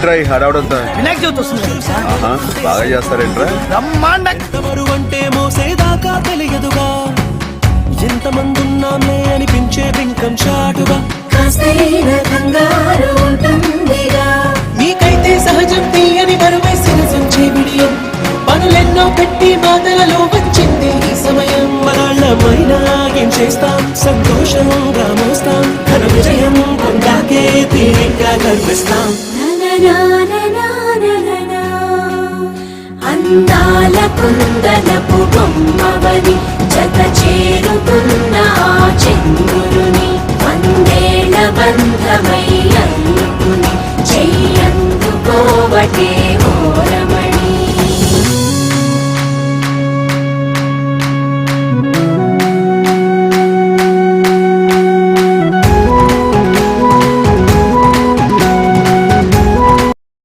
ఏంట్రా ఈ హడావుడంతా? వినాయక చవితి వస్తుంది సార్. బాగా చేస్తారేంట్రా? అంటే మోసేదాకా తెలియదుగా. ఎంతమందున్నామే అనిపించే బింకం ఉంటుందిగా. నీకైతే సహజం తీయని బరువేసిన సంచే బిడియం పనులెన్నో పెట్టి బాధలలో వచ్చింది ఈ సమయం. మనాళ్ళమైనా ఏం చేస్తాం? సంతోషంగా మోస్తాం. ఘన విజయం పొందాకే తీరిగ్గా కనిపిస్తాం. అందాల కుందనపు బొమ్మవని జత చేరుతున్న ఆ చంద్రుని వందేళ్ళ బంధమై అందుకుని చెయ్యందుకోవటే